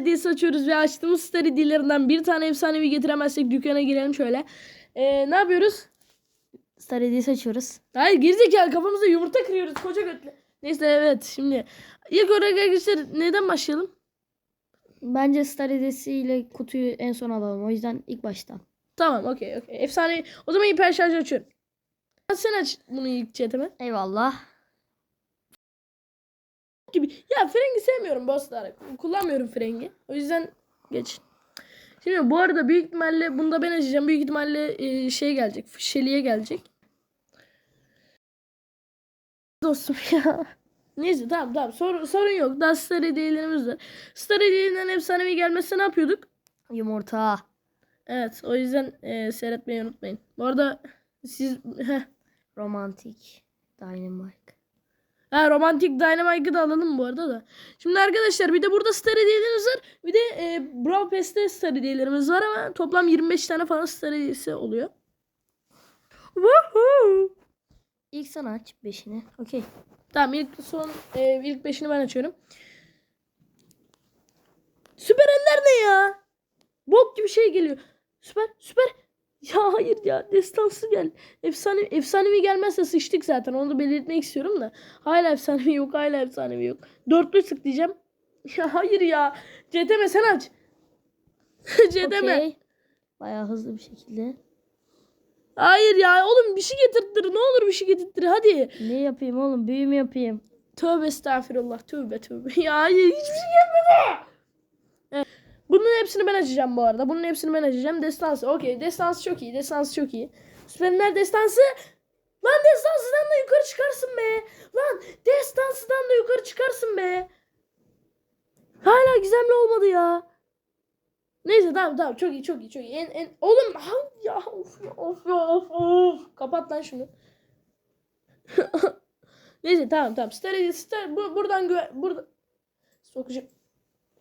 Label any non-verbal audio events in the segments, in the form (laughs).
hediyesi açıyoruz ve açtığımız star hediyelerinden bir tane efsanevi getiremezsek dükkana girelim şöyle. Ee, ne yapıyoruz? Star hediyesi açıyoruz. Hayır gerizekalı kafamıza yumurta kırıyoruz koca götle. Neyse evet şimdi. İlk olarak arkadaşlar neden başlayalım? Bence Star hediyesiyle kutuyu en son alalım. O yüzden ilk baştan. Tamam okey okey. Efsane. O zaman hiper şarjı açıyorum. Sen aç bunu ilk chatime. Eyvallah. Gibi. Ya frengi sevmiyorum bosslar. Kullanmıyorum frengi. O yüzden geç. Şimdi bu arada büyük ihtimalle bunu da ben açacağım. Büyük ihtimalle e, şey gelecek. Şeliye gelecek. Dostum ya. Neyse tamam tamam sorun, sorun yok. Daha star hediyelerimiz var. Star hediyelerinden efsanevi gelmezse ne yapıyorduk? Yumurta. Evet o yüzden e, seyretmeyi unutmayın. Bu arada siz heh, Romantik. Dynamite. Ha romantik Dynamite'ı da alalım bu arada da. Şimdi arkadaşlar bir de burada star hediyelerimiz var. Bir de e, Brawl Pass'te star hediyelerimiz var ama toplam 25 tane falan star hediyesi oluyor. Woohoo! İlk sen aç. Beşini. Okey. Tamam ilk son e, ilk beşini ben açıyorum. Süper Ender ne ya? Bok gibi şey geliyor. Süper süper. Ya hayır ya destansı gel. Efsane efsanevi gelmezse sıçtık zaten. Onu da belirtmek istiyorum da. Hala efsanevi yok. Hala efsanevi yok. Dörtlü sık diyeceğim. (laughs) Ya hayır ya. CTM sen aç. (laughs) CTM. Okey. Bayağı hızlı bir şekilde. Hayır ya oğlum bir şey getirttir. Ne olur bir şey getirttir. Hadi. Ne yapayım oğlum? Büyü mü yapayım? Tövbe estağfurullah. Tövbe tövbe. (laughs) Ya hayır hiçbir şey gelmedi. Bunun hepsini ben açacağım bu arada. Bunun hepsini ben açacağım. Destansı. Okey. Destansı çok iyi. Destansı çok iyi. Süperenler destansı. Lan destansıdan da yukarı çıkarsın be. Lan destansıdan da yukarı çıkarsın be. Hala gizemli olmadı ya. Neyse tamam tamam çok iyi çok iyi çok iyi. En, en... Oğlum ya of ya of ya of of. Kapat lan şunu. (laughs) Neyse tamam tamam. Star, star bu, buradan güven burada sokacağım.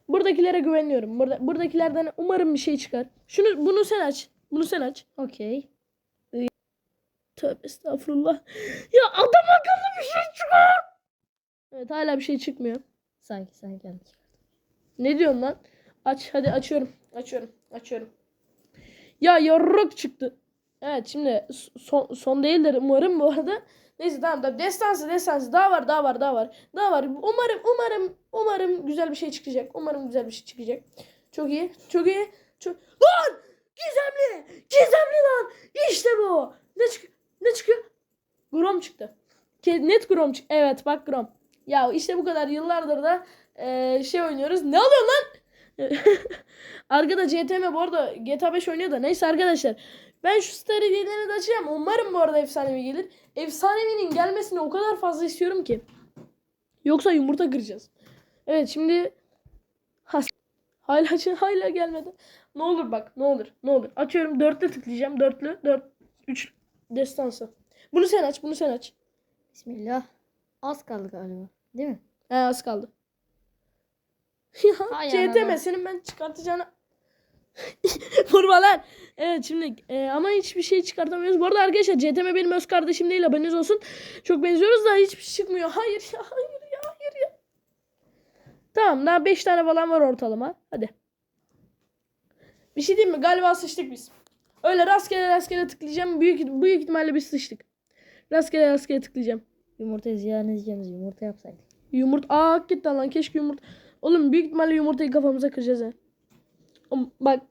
Buradakilere güveniyorum. Burada buradakilerden umarım bir şey çıkar. Şunu bunu sen aç. Bunu sen aç. Okey. Tövbe estağfurullah. Ya adam akıllı bir şey çıkar. Evet hala bir şey çıkmıyor. Sanki geldi. Ne diyorsun lan? Aç hadi açıyorum. Açıyorum. Açıyorum. Ya yarrak çıktı. Evet şimdi son, son değildir umarım bu arada. Neyse tamam tamam. Destansı destansı. Daha var daha var daha var. Daha var. Umarım umarım umarım güzel bir şey çıkacak. Umarım güzel bir şey çıkacak. Çok iyi. Çok iyi. Çok... Lan! Gizemli! Gizemli lan! İşte bu. Ne çık ne çıkıyor? Grom çıktı. Net Grom çıktı. Evet bak Grom. Ya işte bu kadar yıllardır da eee, şey oynuyoruz. Ne oluyor lan? (laughs) Arkada CTM bu arada GTA 5 oynuyor da neyse arkadaşlar. Ben şu star hediyelerini de açacağım. Umarım bu arada efsanevi gelir. Efsanevinin gelmesini o kadar fazla istiyorum ki. Yoksa yumurta kıracağız. Evet şimdi hala (laughs) hala gelmedi. Ne olur bak ne olur ne olur. Açıyorum dörtlü tıklayacağım. Dörtlü dört üç destansı. Bunu sen aç bunu sen aç. Bismillah. Az kaldı galiba. Değil mi? He az kaldı. (laughs) Ya Hay CTM anana. senin ben çıkartacağına (laughs) Vurma lan. Evet şimdi e, ama hiçbir şey çıkartamıyoruz. Bu arada arkadaşlar CTM benim öz kardeşim değil haberiniz olsun. Çok benziyoruz da hiçbir şey çıkmıyor. Hayır ya hayır ya hayır ya. Tamam daha 5 tane falan var ortalama. Hadi. Bir şey diyeyim mi? Galiba sıçtık biz. Öyle rastgele rastgele tıklayacağım. Büyük, büyük ihtimalle biz sıçtık. Rastgele rastgele tıklayacağım. Yumurta ziyan edeceğimiz yumurta yapsaydık. Yumurta. Aa hakikaten lan keşke yumurta. Oğlum büyük ihtimalle yumurtayı kafamıza kıracağız ha. Bak.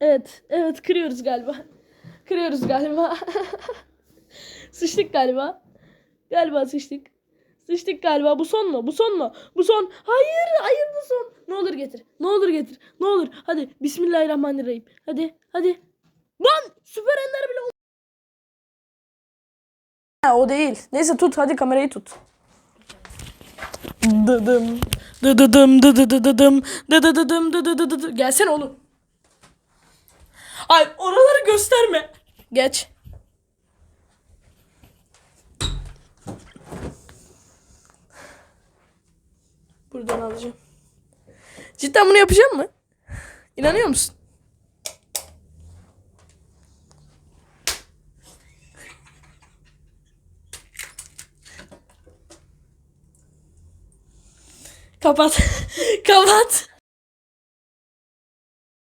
Evet. Evet kırıyoruz galiba. (laughs) Kırıyoruz galiba. (laughs) sıçtık galiba. Galiba sıçtık. Sıçtık galiba. Bu son mu? Bu son mu? Bu son. Hayır. Hayır bu son. Ne olur getir. Ne olur getir. Ne olur. Hadi. Bismillahirrahmanirrahim. Hadi. Hadi. Lan. Süper ender bile o değil. Neyse tut. Hadi kamerayı tut. Dıdım. Dıdıdım dıdıdıdım. Dıdıdıdım dıdıdıdı. Gelsene oğlum. Ay oraları gösterme. Geç. Buradan alacağım. Cidden bunu yapacağım mı? İnanıyor musun? Kapat. (laughs) Kapat.